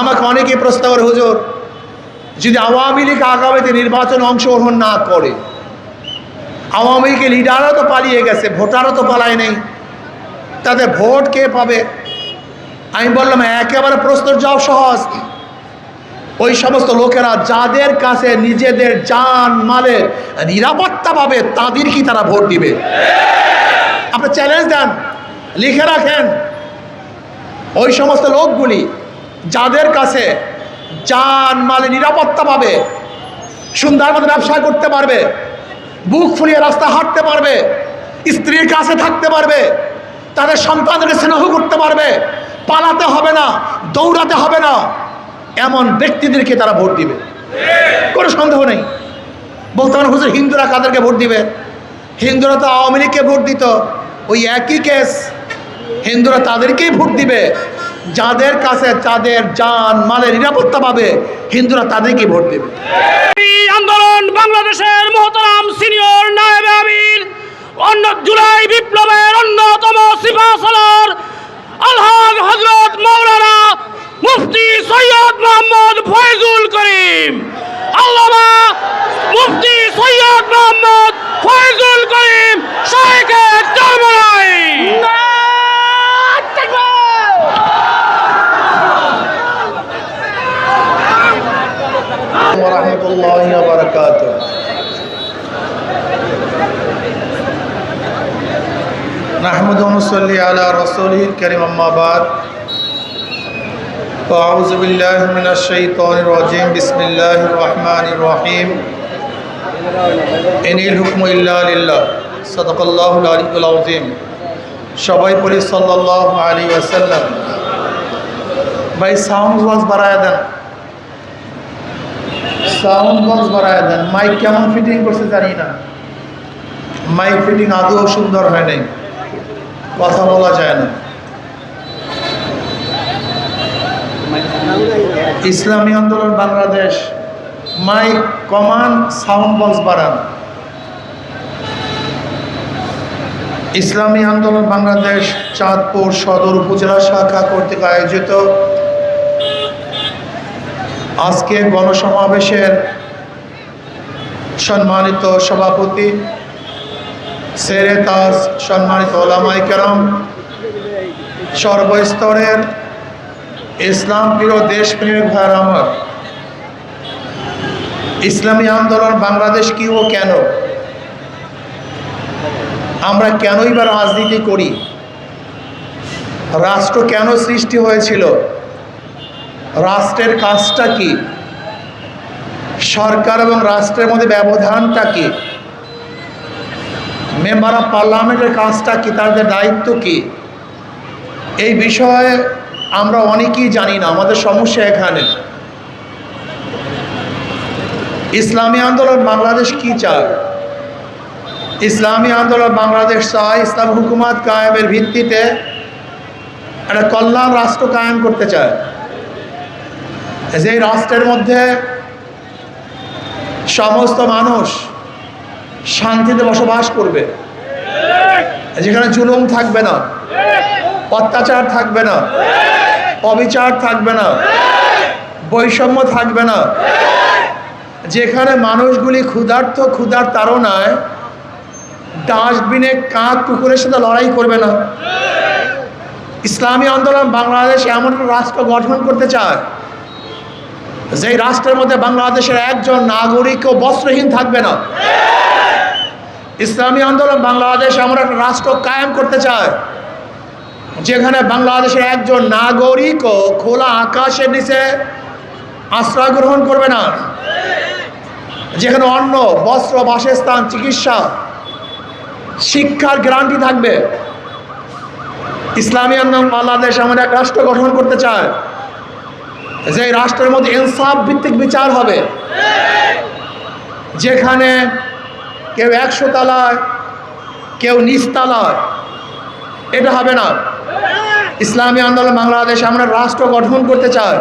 আমাকে অনেকে প্রশ্ন করে, হুজুর, যদি আওয়ামী লীগ আগামীতে নির্বাচনে অংশগ্রহণ না করে, আওয়ামী লীগের লিডারও তো পালিয়ে গেছে, ভোটারও তো পালায় নেই, তাদের ভোট কে পাবে? আমি বললাম, একেবারে প্রশ্নের জবাব সহজ। ওই সমস্ত লোকেরা যাদের কাছে নিজেদের জান মালের নিরাপত্তা পাবে, তাদের কি তারা ভোট দিবে? আপনি চ্যালেঞ্জ দেন, লিখে রাখেন। ওই সমস্ত লোকগুলি যাদের কাছে যান মালে নিরাপত্তা পাবে, সুন্দর মতো ব্যবসা করতে পারবে, বুক ফুলিয়ে রাস্তা হাঁটতে পারবে, স্ত্রীর কাছে থাকতে পারবে, তাদের সন্তানদেরকে স্নেহ করতে পারবে, পালাতে হবে না, দৌড়াতে হবে না, এমন ব্যক্তিদেরকে তারা ভোট দিবে। কোনো সন্দেহ নেই। বলতে পারেন হুজুর, হিন্দুরা কাদেরকে ভোট দিবে? হিন্দুরা তো আওয়ামী লীগকে ভোট দিত। ওই একই কেস হিন্দুরা তাদেরকেই ভোট দিবে। যাদের কাছে তাদের যান, মালের নিরাপত্তা পাবে, হিন্দুরা তাদেরকে ভোট দেবে। আন্দোলন বাংলাদেশের মহতারাম সিনিয়র নায়েবে আমির। অন্য জুলাই বিপ্লবের অন্যতম সিপা نحمد ونصلي على رسوله الكريم أما بعد فأعوذ بالله من الشيطان الرجيم بسم الله الرحمن الرحيم إن الحكم إلا لله صدق الله العلي العظيم সবাই পড়ি সাল্লাল্লাহু আলাইহি ওয়াসাল্লাম ভাই সাউন্ড ওয়াজ বাড়ায় দেন সাউন্ড বক্স বাড়ায় দেন মাইক কেমন ফিটিং করছে জানি না মাইক ফিটিং আদৌ সুন্দর হয় নাই কথা বলা যায় না। ইসলামী আন্দোলন বাংলাদেশ, মাইক কমান সাউন্ড বক্স বাড়ান। ইসলামী আন্দোলন বাংলাদেশ, চাঁদপুর সদর উপজেলা শাখা কর্তৃক আয়োজিত আজকে গণসমাবেশের সম্মানিত সভাপতি সেরে তাজ সম্মানিত ওলামাই কেরাম, সর্বস্তরের ইসলাম প্রিয় দেশপ্রেমিক ভাইয়ের আমার, ইসলামী আন্দোলন বাংলাদেশ কি ও কেন? আমরা কেনই বা রাজনীতি করি? রাষ্ট্র কেন সৃষ্টি হয়েছিল? রাষ্ট্রের কাজটা কি? সরকার এবং রাষ্ট্রের মধ্যে ব্যবধানটা কি? মেম্বার অফ পার্লামেন্টের কাজটা কি, তাদের দায়িত্ব কি? এই বিষয়ে আমরা অনেকেই জানি না, আমাদের সমস্যা এখানে। ইসলামী আন্দোলন বাংলাদেশ কি চায়? ইসলামী আন্দোলন বাংলাদেশ চায় ইসলাম হুকুমাত কায়েমের ভিত্তিতে একটা কল্যাণ রাষ্ট্র কায়েম করতে চায়। যে রাষ্ট্রের মধ্যে সমস্ত মানুষ শান্তিতে বসবাস করবে। যেখানে জুলুম থাকবে না, অত্যাচার থাকবে না, অবিচার থাকবে না, বৈষম্য থাকবে না। যেখানে মানুষগুলি ক্ষুধার্ত, ক্ষুধার তাড়নায় ডাস্টবিনে কাক কুকুরের সাথে লড়াই করবে না। ইসলামী আন্দোলন বাংলাদেশ এমন রাষ্ট্র গঠন করতে চায়, যেই রাষ্ট্রের মধ্যে বাংলাদেশের একজন নাগরিকও বস্ত্রহীন থাকবে না। ইসলামী আন্দোলন বাংলাদেশ আমরা একটা রাষ্ট্র কায়েম করতে চায়, যেখানে বাংলাদেশের একজন নাগরিকও খোলা আকাশের নিচে আশ্রয় গ্রহণ করবে না, যেখানে অন্ন, বস্ত্র, বাসস্থান, চিকিৎসা, শিক্ষার গ্যারান্টি থাকবে। ইসলামী আন্দোলন বাংলাদেশ এমন এক রাষ্ট্র গঠন করতে চায় যে রাষ্ট্রের মধ্যে ইনসাফ ভিত্তিক বিচার হবে, যেখানে কেউ একশো তালায়, কেউ নিচতলায় এটা হবে না। ইসলামী আন্দোলন বাংলাদেশ আমরা রাষ্ট্র গঠন করতে চাই।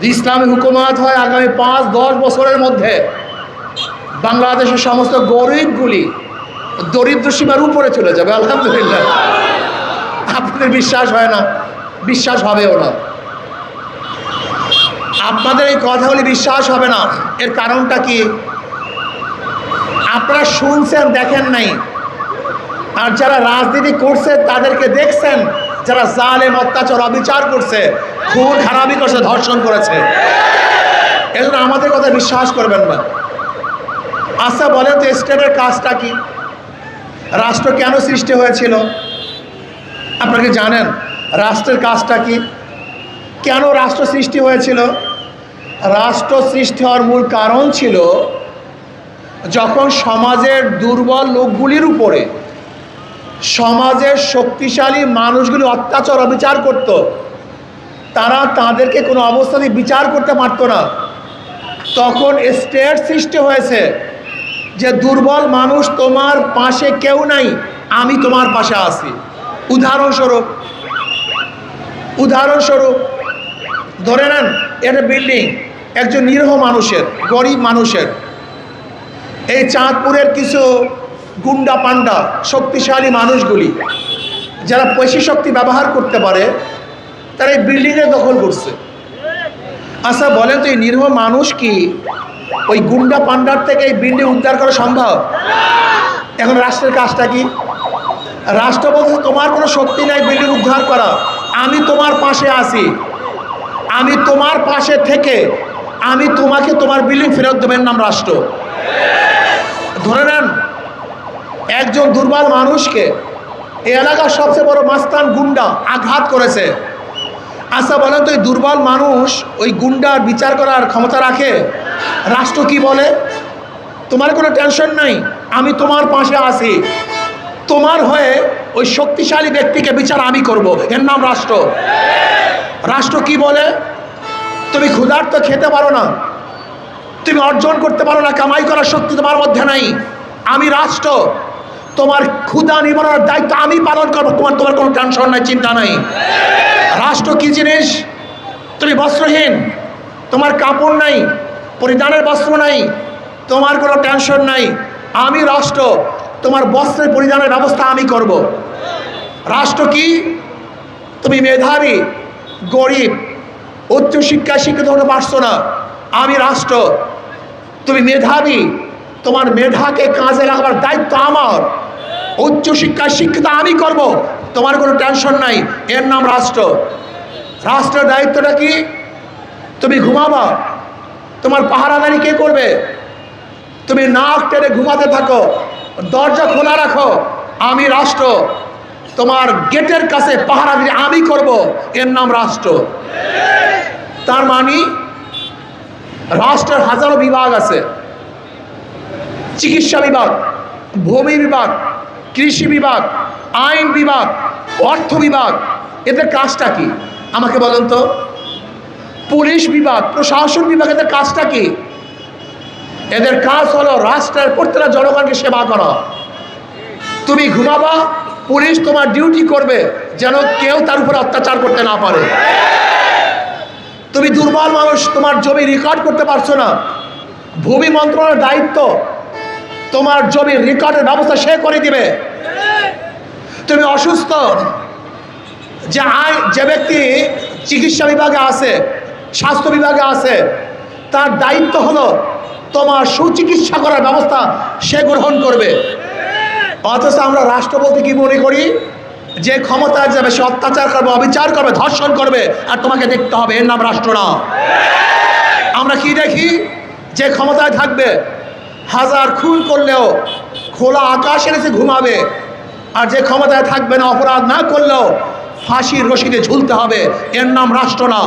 যে ইসলামী হুকুমাত হয় আগামী পাঁচ, দশ বছরের মধ্যে বাংলাদেশের সমস্ত গরিবগুলি দরিদ্র সীমার উপরে চলে যাবে। আলহামদুলিল্লাহ। আপনাদের বিশ্বাস হয় না? বিশ্বাস হবেও না। আপনাদের এই কথাগুলি বিশ্বাস হবে না। এর কারণটা কি? আপনারা শুনছেন, দেখেন নাই। আর যারা রাজনীতি করছে, তাদেরকে দেখছেন, যারা জালেম, অত্যাচার, অবিচার করছে, খুন, খারাপি করছে, ধর্ষণ করেছে। এজন্য আমাদের কথা বিশ্বাস করবেন না। আচ্ছা বলেন তো, স্টেটের কাজটা কি? রাষ্ট্র কেন সৃষ্টি হয়েছিল? আপনারা কি জানেন? রাষ্ট্রের কাজটা কি? কেন রাষ্ট্র সৃষ্টি হয়েছিল? রাষ্ট্র সৃষ্টি হওয়ার মূল কারণ ছিল যখন সমাজের দুর্বল লোকগুলির উপরে সমাজের শক্তিশালী মানুষগুলি অত্যাচার, অবিচার করত, তারা তাদেরকে কোনো অবস্থাতে বিচার করতে পারতো না। তখন স্টেট সৃষ্টি হয়েছে যে, দুর্বল মানুষ তোমার পাশে কেউ নাই, আমি তোমার পাশে আছি। উদাহরণস্বরূপ উদাহরণস্বরূপ, ধরে নেন, এটা বিল্ডিং একজন নিরীহ মানুষের, গরিব মানুষের। এই চাঁদপুরের কিছু গুন্ডা পান্ডা শক্তিশালী মানুষগুলি, যারা পেশি শক্তি ব্যবহার করতে পারে, তারা এই বিল্ডিংয়ে দখল করছে। আচ্ছা বলেন তো, এই নিরীহ মানুষ কি ওই গুন্ডা পান্ডার থেকে এই বিল্ডিং উদ্ধার করা সম্ভব? এখন রাষ্ট্রের কাজটা কি? রাষ্ট্র বলছে, তোমার কোনো শক্তি নাই বিল্ডিং উদ্ধার করা। আমি তোমার পাশে আছি। আমি তোমার পাশে থেকে, আমি তোমাকে তোমার বিল্ডিং ফেরত দেবেন নাম রাষ্ট্র। ধরে নেন, একজন দুর্বল মানুষকে এই এলাকার সবচেয়ে বড় মাস্তান গুন্ডা আঘাত করেছে। আচ্ছা বলেন তো এই দুর্বল মানুষ ওই গুন্ডার বিচার করার ক্ষমতা রাখে? রাষ্ট্র কি বলে? তোমার কোনো টেনশন নাই, আমি তোমার পাশে আছি। তোমার হয়ে ওই শক্তিশালী ব্যক্তিকে বিচার আমি করব। এর নাম রাষ্ট্র। রাষ্ট্র কি বলে? তুমি ক্ষুধার্ত খেতে পারো না। তুমি অর্জন করতে পারো না, কামাই করার শক্তি তোমার মধ্যে নাই। আমি রাষ্ট্র, তোমার ক্ষুধা নিবারণের দায়িত্ব আমি পালন করব, তোমার তোমার কোনো টেনশন নাই, চিন্তা নাই। রাষ্ট্র কি জিনিস? তুমি বস্ত্রহীন, তোমার কাপড় নাই, পরিধানের বস্ত্র নাই, তোমার কোনো টেনশন নাই। আমি রাষ্ট্র, তোমার বস্ত্রের পরিধানের ব্যবস্থা আমি করব। রাষ্ট্র কি? তুমি মেধাবী, গরিব, উচ্চশিক্ষায় শিক্ষিত হতে পারছ না। আমি রাষ্ট্র তুমি মেধাবী, তোমার মেধাকে কাজে লাগাবার দায়িত্ব আমার। উচ্চশিক্ষায় শিক্ষিত আমি করব, তোমার কোনো টেনশন নাই, এর নাম রাষ্ট্র। রাষ্ট্রের দায়িত্বটা কি? তুমি ঘুমাবা, তোমার পাহারাদারি কে করবে? তুমি নাক টেনে ঘুমাতে থাকো, দরজা খোলা রাখো, আমি রাষ্ট্র। তোমার গেটের কাছে পাহারাদারি আমি করব, এর নাম রাষ্ট্র। তার মানে রাষ্ট্রের হাজারো বিভাগ আছে। চিকিৎসা বিভাগ, ভূমি বিভাগ, কৃষি বিভাগ, আইন বিভাগ, অর্থ বিভাগ। এদের কাজটা কি? আমাকে বলেন তো। পুলিশ বিভাগ, প্রশাসন বিভাগ, এদের কাজটা কি? এদের কাজ হলো রাষ্ট্রের প্রত্যেকটা জনগণকে সেবা করা। তুমি ঘুমাবা, পুলিশ তোমার ডিউটি করবে, যেন কেউ তার উপর অত্যাচার করতে না পারে। তুমি দুর্বল মানুষ, তোমার জমি রেকর্ড করতে পারছ না। ভূমি মন্ত্রণালয়ের দায়িত্ব, তোমার জমির রেকর্ডের ব্যবস্থা সে করে দিবে। তুমি অসুস্থ, যে আই যে ব্যক্তি চিকিৎসা বিভাগে আছে, স্বাস্থ্য বিভাগে আছে, তার দায়িত্ব হলো তোমার সুচিকিৎসা করার ব্যবস্থা সে গ্রহণ করবে। অথচ আমরা রাষ্ট্র বলতে কি মনে করি? যে ক্ষমতায় যাবে, সে অত্যাচার করবে, অবিচার করবে, ধর্ষণ করবে, আর তোমাকে দেখতে হবে। এর নাম রাষ্ট্র না আমরা কি দেখি? যে ক্ষমতায় থাকবে, হাজার খুন করলেও খোলা আকাশের নিচে ঘুমাবে, আর যে ক্ষমতায় থাকবে না, অপরাধ না করলেও ফাঁসির রশিদে ঝুলতে হবে। এর নাম রাষ্ট্র না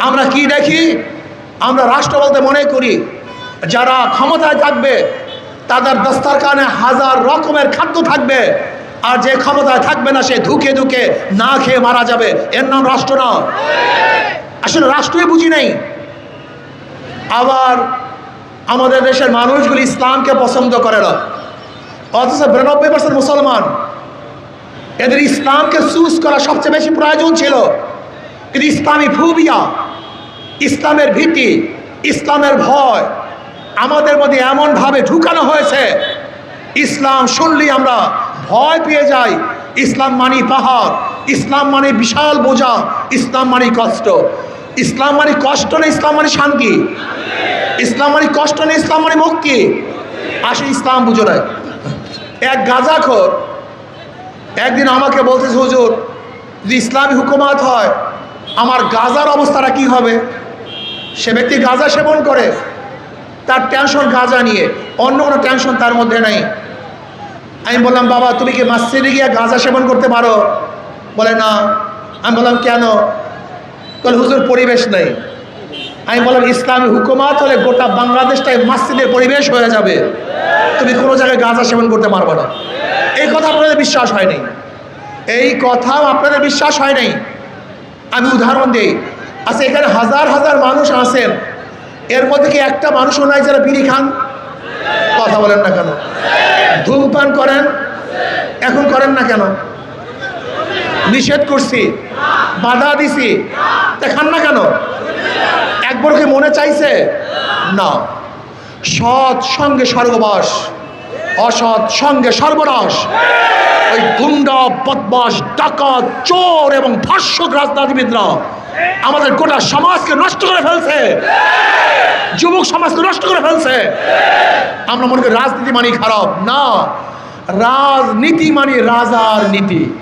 আমরা কি দেখি? আমরা রাষ্ট্র বলতে মনে করি, যারা ক্ষমতায় থাকবে, তাদের দস্তারখানে হাজার রকমের খাদ্য থাকবে আর যে ক্ষমতায় থাকবে না, সে ধুকে ধুকে না খেয়ে মারা যাবে। এর নাম রাষ্ট্র না। আসলে রাষ্ট্রই বুঝি নেই। আবার আমাদের দেশের মানুষগুলি ইসলামকে পছন্দ করে না। অথচ বিরানব্বই পার্সেন্ট মুসলমান। এদের ইসলামকে চুজ করা সবচেয়ে বেশি প্রয়োজন ছিল। কিন্তু ইসলামী ফুবিয়া, ইসলামের ভীতি, ইসলামের ভয় আমাদের মধ্যে এমনভাবে ঢুকানো হয়েছে। ইসলাম শুনলেই আমরা ভয় পেয়ে যাই ইসলাম মানি পাহাড়, ইসলাম মানে বিশাল বোঝা, ইসলাম মানে কষ্ট। ইসলাম মানে কষ্ট না ইসলাম মানে শান্তি? ইসলাম মানে কষ্ট না ইসলাম মানে মুক্তি আসে ইসলাম বুঝো নাই। এক গাজাখোর একদিন আমাকে বলতেছে, হুজুর, যদি ইসলামী হুকুমাত হয়, আমার গাজার অবস্থাটা কি হবে? সে ব্যক্তি গাজা সেবন করে। তার টেনশন গাজা নিয়ে, অন্য কোনো টেনশন তার মধ্যে নেই। আমি বললাম, বাবা, তুমি কি মাসজিদে গিয়ে গাঁজা সেবন করতে পারো? বলে, না। আমি বললাম, কেন? বলে হুজুর, পরিবেশ নেই। আমি বললাম, ইসলামী হুকুমাত হলে গোটা বাংলাদেশটাই মাসজিদের পরিবেশ হয়ে যাবে। তুমি কোনো জায়গায় গাঁজা সেবন করতে পারবে না। এই কথা আপনাদের বিশ্বাস হয়নি। এই কথাও আপনাদের বিশ্বাস হয় নাই আমি উদাহরণ দিই। আচ্ছা এখানে হাজার হাজার মানুষ আছেন। এর মধ্যে কি একটা মানুষও নাই যারা বিড়ি খান? কথা বলেন না কেন। ধূমপান করেন? এখন করেন না কেন? নিষেধ করছি। বাধা দিছি। দেখান না কেন? একবার কি মনে চাইছে? না। সৎ সঙ্গে স্বর্গবাস অসৎ সঙ্গে সর্বনাশ। ওই গুন্ডা বদমাস ডাকাত, চোর এবং ধর্ষক রাজনীতিবিদরা আমাদের গোটা সমাজকে নষ্ট করে ফেলছে। যুবক সমাজকে নষ্ট করে ফেলছে। আমরা মনে করি রাজনীতি মানি খারাপ। না, রাজনীতি মানি রাজার নীতি।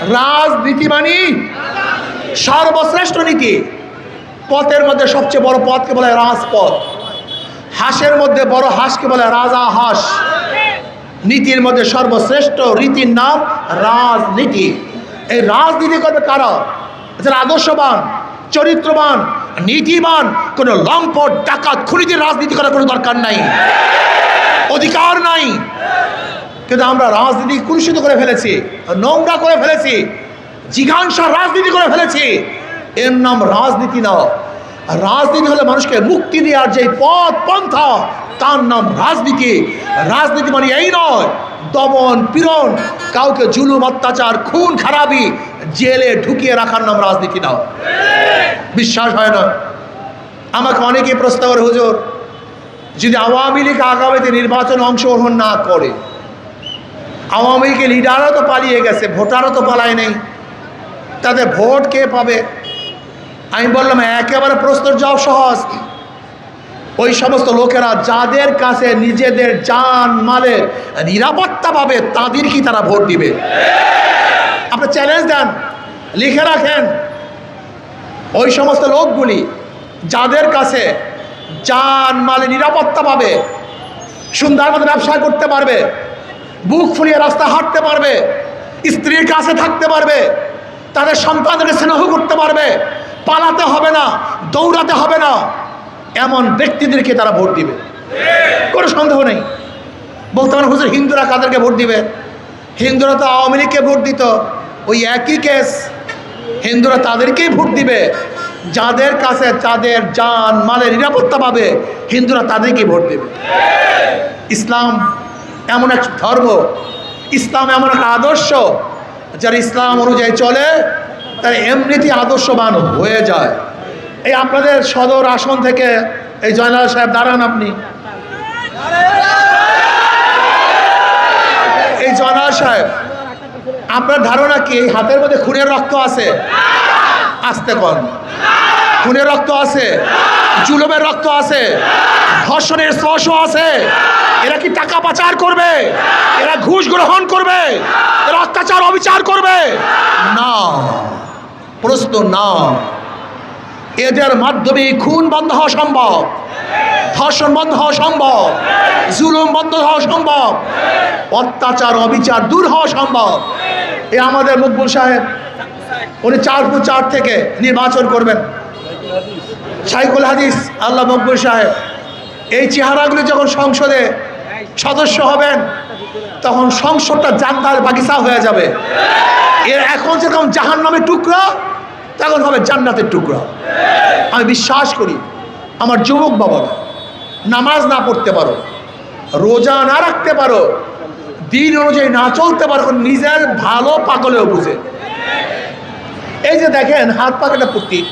রাজনীতি মানি সর্বশ্রেষ্ঠ নীতি। পথের মধ্যে সবচেয়ে বড় পথকে বলে রাজপথ। হাঁসের মধ্যে বড় হাঁসকে বলে রাজা হাঁস। নীতির মধ্যে সর্বশ্রেষ্ঠ রীতির নাম রাজনীতি। এই রাজনীতি করবে কারা? যারা আদর্শবান, চরিত্রবান, নীতিবান, কোনো লম্পট, ডাকাত, খুনিদের রাজনীতি করার কোনো দরকার নাই। অধিকার নাই। কিন্তু আমরা রাজনীতি কুলুষিত করে ফেলেছি, নোংরা করে ফেলেছি, জিঘাংসা রাজনীতি করে ফেলেছি। এর নাম রাজনীতি না। রাজনীতি হলে মানুষকে মুক্তি দেওয়ার যে পথ, পন্থা, তার নাম রাজনীতি। রাজনীতি মানে এই নয় দমন পীড়ন, কাউকে জুলুম, অত্যাচার, খুন, খারাপি জেলে ঢুকিয়ে রাখার নাম রাজনীতি না বিশ্বাস হয় না। আমাকে অনেকে প্রশ্ন করে, হুজুর, যদি আওয়ামী লীগ আগামীতে নির্বাচনে অংশগ্রহণ না করে, আওয়ামী লীগের লিডারও তো পালিয়ে গেছে, ভোটারও তো পালায় নেই, তাদের ভোট কে পাবে? আমি বললাম, একেবারে প্রশ্নের জবাব সহজ। ওই সমস্ত লোকেরা যাদের কাছে নিজেদের জান মালের নিরাপত্তা পাবে তাদের কি তারা ভোট দিবে। আপনি চ্যালেঞ্জ দেন, লিখে রাখেন। ওই সমস্ত লোকগুলি যাদের কাছে জান মালে নিরাপত্তা পাবে, সুন্দর মতো ব্যবসা করতে পারবে, বুক ফুলিয়ে রাস্তা হাঁটতে পারবে, স্ত্রীর কাছে থাকতে পারবে, তাদের সন্তানদেরকে স্নেহ করতে পারবে, পালাতে হবে না, দৌড়াতে হবে না। এমন ব্যক্তিদেরকে তারা ভোট দিবে। কোনো সন্দেহ নেই। বলতে পারেন হুজুর, হিন্দুরা কাদেরকে ভোট দিবে? হিন্দুরা তো আওয়ামী লীগকে ভোট দিত। ওই একই কেস হিন্দুরা তাদেরকেই ভোট দিবে। যাদের কাছে তাদের জান মালের নিরাপত্তা পাবে, হিন্দুরা তাদেরকেই ভোট দেবে। ইসলাম এমন এক ধর্ম। ইসলাম এমন এক আদর্শ। যারা ইসলাম অনুযায়ী চলে, তারা এমনিতেই আদর্শবান হয়ে যায়। এই আপনাদের সদর আসন থেকে এই জয়নাল সাহেব দাঁড়ান আপনি। এই জয়নাল সাহেব, আপনার ধারণা কি? এই হাতের মধ্যে খুনের রক্ত আছে? আসতে কন। খুনের রক্ত আছে? জুলুমের রক্ত আছে? ধর্ষণের স্পর্শ আছে? এরা কি টাকা পাচার করবে? এরা ঘুষ গ্রহণ করবে? এরা অত্যাচার অবিচার করবে? না, প্রশ্ন না। এদের মাধ্যমে খুন বন্ধ হওয়া সম্ভব। ধর্ষণ বন্ধ হওয়া সম্ভব। জুলুম বন্ধ হওয়া সম্ভব। অত্যাচার, অবিচার দূর হওয়া সম্ভব। এ আমাদের মকবুল সাহেব, উনি চার চারপুর চার থেকে নির্বাচন করবেন। সাইকুল হাদিস, আল্লাহ মকবুল সাহেব, এই চেহারাগুলি যখন সংসদে সদস্য হবেন, তখন সংসদটা জান্নার বাগিচা হয়ে যাবে। এর এখন যেরকম জাহান নামের টুকরা তখন হবে জান্নাতের টুকরা। আমি বিশ্বাস করি, আমার যুবক বাবারা, নামাজ না পড়তে পারো, রোজা না রাখতে পারো, দিন অনুযায়ী না চলতে পারো নিজের ভালো পাগলেও বুঝে। এই যে দেখেন, হাত পাকাটা প্রতীক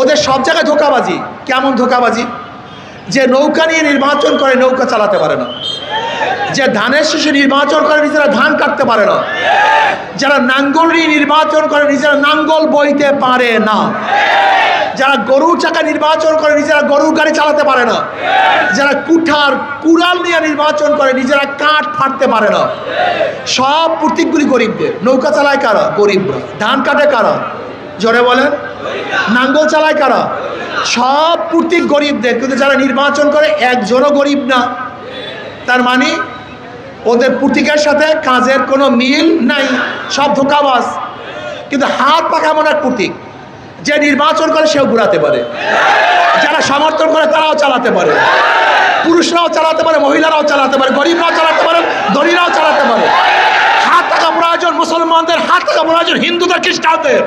ওদের সব জায়গায় ধোকাবাজি, কেমন ধোকাবাজি? যে নৌকা নিয়ে নির্বাচন করে, নৌকা চালাতে পারে না। যে ধানের শেষে নির্বাচন করে নিজেরা ধান কাটতে পারে না। যারা নাঙ্গল নিয়ে নির্বাচন করে নিজেরা নাঙ্গল বইতে পারে না। যারা গরুর চাকা নির্বাচন করে নিজেরা গরুর গাড়ি চালাতে পারে না। যারা কুঠার কুড়াল নিয়ে নির্বাচন করে নিজেরা কাঠ ফাটতে পারে না। সব প্রতীকগুলি গরিবদের। নৌকা চালায় কারা? গরিবরা। ধান কাটে কারা? জোরে বলেন। নাঙ্গল চালায় কারা? সব প্রতীক গরিবদের। কিন্তু যারা নির্বাচন করে একজনও গরিব না। তার মানে ওদের প্রতীকের সাথে কাজের কোনো মিল নাই, সব ধোকাবাজ। কিন্তু হাত পাখা এমন এক প্রতীক যে নির্বাচন করে সেও ঘুরাতে পারে। যারা সমর্থন করে তারাও চালাতে পারে। পুরুষরাও চালাতে পারে, মহিলারাও চালাতে পারে, গরিবরাও চালাতে পারে, ধনীরাও চালাতে পারে। হাত টাকা প্রয়োজন মুসলমানদের, হাত টাকা প্রয়োজন হিন্দুদের, খ্রিস্টানদের।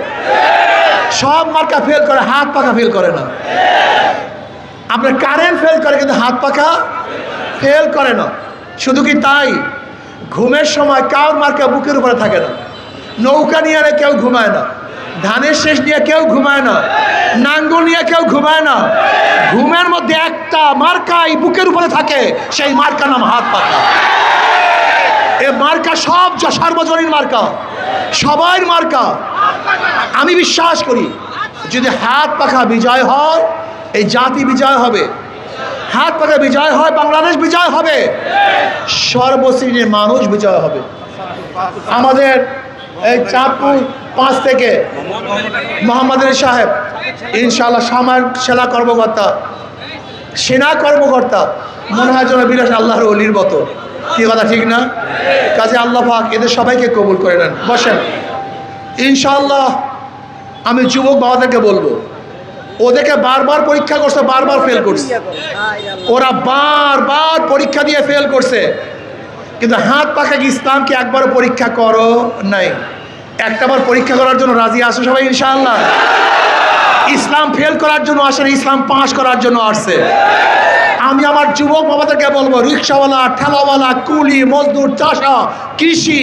সব মার্কা ফেল করে, হাত পাখা ফেল করে না। আপনার কারেন্ট ফেল করে, কিন্তু হাত পাখা ফেল করে না। শুধু কি তাই? ঘুমের সময় কাউর মার্কা বুকের উপরে থাকে না। নৌকা নিয়ে কেউ ঘুমায় না। ধানের শেষ নিয়ে কেউ ঘুমায় না। নাঙ্গল নিয়ে কেউ ঘুমায় না। ঘুমের মধ্যে একটা মার্কাই বুকের উপরে থাকে, সেই মার্কা নাম হাত পাখা। এ মার্কা সব সার্বজনীন মার্কা, সবার মার্কা। আমি বিশ্বাস করি, যদি হাত পাখা বিজয় হয়, এই জাতি বিজয় হবে। হাত পাখা বিজয় হয়, বাংলাদেশ বিজয় হবে। সর্বশ্রেণীর মানুষ বিজয় হবে। আমাদের এই চাঁদপুর পাঁচ থেকে মোহাম্মদ সাহেব ইনশাল্লাহ সামার সেনা কর্মকর্তা সেনা কর্মকর্তা, মনে হয় যেন বিলাস আল্লাহর অলির মতো। কি কথা, ঠিক না? কাজে আল্লাহ পাক এদের সবাইকে কবুল করে নেন। বসেন। ইনশাল্লাহ আমি যুবক বাবাদেরকে বলব ওদেরকে বারবার পরীক্ষা করছে বারবার ফেল করছে। ওরা বারবার পরীক্ষা দিয়ে ফেল করছে। কিন্তু হাত পাখা কি ইসলামকে একবারও পরীক্ষা করো নাই? একটাবার পরীক্ষা করার জন্য রাজি আসো সবাই ইনশাআল্লাহ? ইসলাম ফেল করার জন্য আসে না, ইসলাম পাশ করার জন্য আসছে। আমি আমার যুবক বাবাদেরকে বলব রিক্সাওয়ালা ঠেলাওয়ালা কুলি মজদুর চাষা কৃষি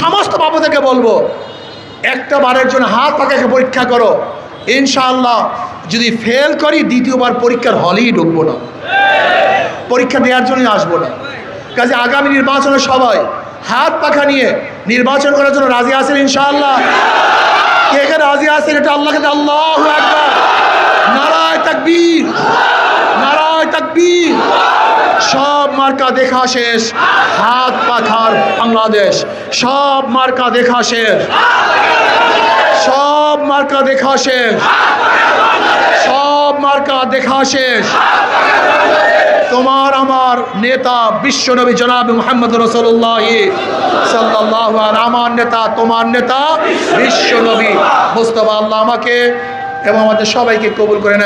সমস্ত বাবাদেরকে বলব একটা বারের জন্য হাত পাখাকে পরীক্ষা করো। ইনশাআল্লাহ যদি ফেল করি, দ্বিতীয়বার পরীক্ষার হলেই ঢুকবো না। পরীক্ষা দেওয়ার জন্যই আসব না। কাজে আগামী নির্বাচনে সবাই হাত পাখা নিয়ে নির্বাচন করার জন্য রাজি আছেন ইনশাআল্লাহ? কে কে রাজি আছেন এটা আল্লাহ একবার নারায় তাকবীর। নারায় তাকবীর। সব মার্কা দেখা শেষ। হাত পাখার বাংলাদেশ। সব মার্কা দেখা শেষ। মার্কা দেখা শেষ। সব মার্কা দেখা শেষ। তোমার আমার নেতা বিশ্বনবী জনাব মোহাম্মদ রসল্লাহ সাল্লাহ আমার নেতা, তোমার নেতা বিশ্বনবী মুস্তফা আল্লাহ আমাকে এবং আমাদের সবাইকে কবুল করে